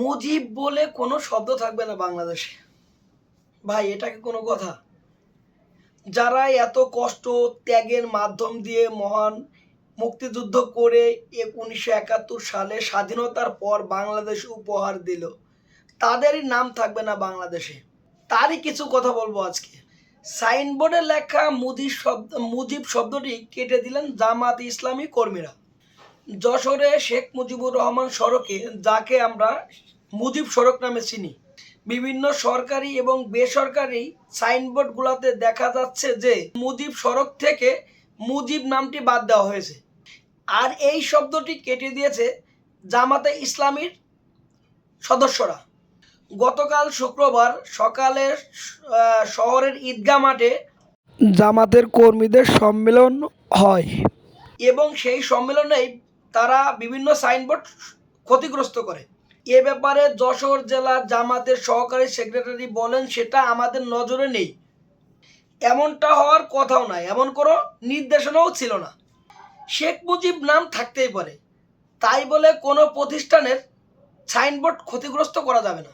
মুজিব বলে কোনো শব্দ থাকবে না বাংলাদেশে। ভাই, এটা কি কোনো কথা? যারা এত কষ্ট ত্যাগের মাধ্যম দিয়ে মহান মুক্তিযুদ্ধ করে উনিশশো একাত্তর সালে স্বাধীনতার পর বাংলাদেশ উপহার দিল, তাদেরই নাম থাকবে না বাংলাদেশে। তারই কিছু কথা বলব আজকে। সাইনবোর্ডে লেখা মুজিব শব্দ মুজিব শব্দটি কেটে দিলেন জামাত ইসলামী কর্মীরা। যশোরে শেখ মুজিবুর রহমান সড়কে, যাকে আমরা মুজিব সড়ক নামে চিনি। বিভিন্ন সরকারি এবং বেসরকারি সাইনবোর্ডগুলোতে দেখা যাচ্ছে যে, মুজিব সড়ক থেকে মুজিব নামটি বাদ দেওয়া হয়েছে। আর এই শব্দটি কেটে দিয়েছে জামাতে ইসলামীর সদস্যরা। গতকাল শুক্রবার সকালে শহরের ঈদগাহ মাঠে জামাতের কর্মীদের সম্মেলন হয়। এবং সেই সম্মেলনেই তারা বিভিন্ন সাইনবোর্ড ক্ষতিগ্রস্ত করে। এ ব্যাপারে যশোর জেলার জামাতের সহকারী সেক্রেটারি বলেন, সেটা আমাদের নজরে নেই। এমনটা হওয়ার কথাও নাই, এমন কোনো নির্দেশনাও ছিল না। শেখ মুজিব নাম থাকতেই পারে। তাই বলে কোনো প্রতিষ্ঠানের সাইনবোর্ড ক্ষতিগ্রস্ত করা যাবে না।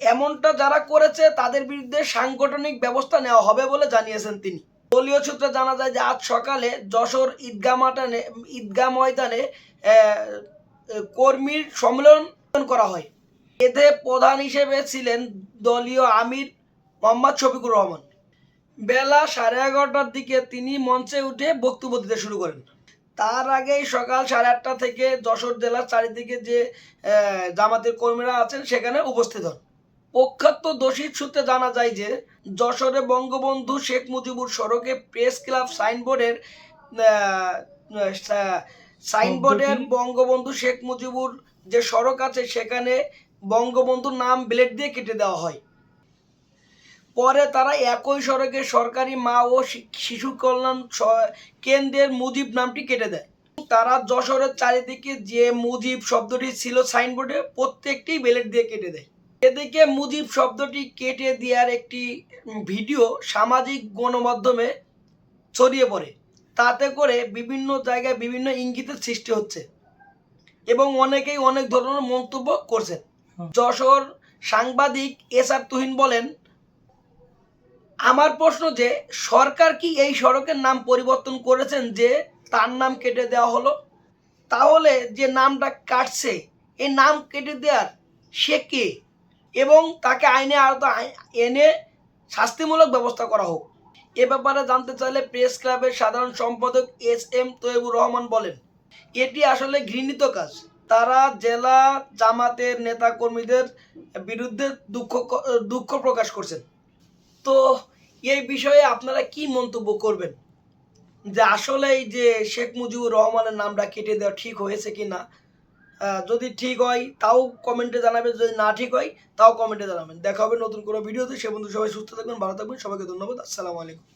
এমনটা যারা করেছে, তাদের বিরুদ্ধে সাংগঠনিক ব্যবস্থা নেওয়া হবে বলে জানিয়েছেন তিনি। দলীয় সূত্রে জানা যায় যে আজ সকালে যশোর ঈদগাহ মাঠানে ঈদগাহ ময়দানে কর্মীর সম্মেলন করা হয়। এতে প্রধান হিসেবে ছিলেন দলীয় আমির মোহাম্মদ শফিকুর রহমান। বেলা সাড়ে এগারোটার দিকে তিনি মঞ্চে উঠে বক্তব্য দিতে শুরু করেন। তার আগেই সকাল সাড়ে আটটা থেকে যশোর জেলার চারিদিকে যে জামাতের কর্মীরা আছেন সেখানে উপস্থিত হন। প্রখ্যাত দোষীর সূত্রে জানা যায় যে যশোরে বঙ্গবন্ধু শেখ মুজিবুর সড়কে প্রেস ক্লাব সাইনবোর্ডের সাইনবোর্ডের বঙ্গবন্ধু শেখ মুজিবুর যে সড়ক আছে সেখানে বঙ্গবন্ধুর নাম ব্লেড দিয়ে কেটে দেওয়া হয়। পরে তারা একই সড়কে সরকারি মা ও শিশু কল্যাণ কেন্দ্রের মুজিব নামটি কেটে দেয়। তারা যশোরের চারিদিকে যে মুজিব শব্দটি ছিল সাইনবোর্ডে প্রত্যেকটি বেলেট দিয়ে কেটে দেয়। এদিকে মুজিব শব্দটি কেটে দেওয়ার একটি ভিডিও সামাজিক গণমাধ্যমে ছড়িয়ে পড়ে। তাতে করে বিভিন্ন জায়গায় বিভিন্ন ইঙ্গিতের সৃষ্টি হচ্ছে এবং অনেকেই অনেক ধরনের মন্তব্য করছেন। যশোর সাংবাদিক এস আর তুহিন বলেন আমার প্রশ্ন যে সরকার কি এই সড়কের নাম পরিবর্তন করেছেন যে তার নাম কেটে দেওয়া হলো? তাহলে যে নামটা কাটছে এই নাম কেটে দেওয়ার সে কে? এবং তাকে আইনে আওতা এনে শাস্তিমূলক ব্যবস্থা করা হোক। এ ব্যাপারে জানতে চাইলে প্রেস ক্লাবের সাধারণ সম্পাদক এস এম তৈবুর রহমান বলেন, এটি আসলে ঘৃণিত কাজ। তারা জেলা জামাতের নেতাকর্মীদের বিরুদ্ধে দুঃখ দুঃখ প্রকাশ করছেন। তো এই বিষয়ে আপনারা কি মন্তব্য করবেন? যে আসলেই যে শেখ মুজিবুর রহমানের নামটা কেটে দেওয়া ঠিক হয়েছে কি না যদি ঠিক হয়, তাও কমেন্টে জানাবেন, যদি না ঠিক হয়, তাও কমেন্টে জানাবেন। দেখা হবে নতুন কোনো ভিডিওতে সে বন্ধু সবাই সুস্থ থাকবেন, ভালো থাকবেন। সবাইকে ধন্যবাদ। আসসালামু আলাইকুম।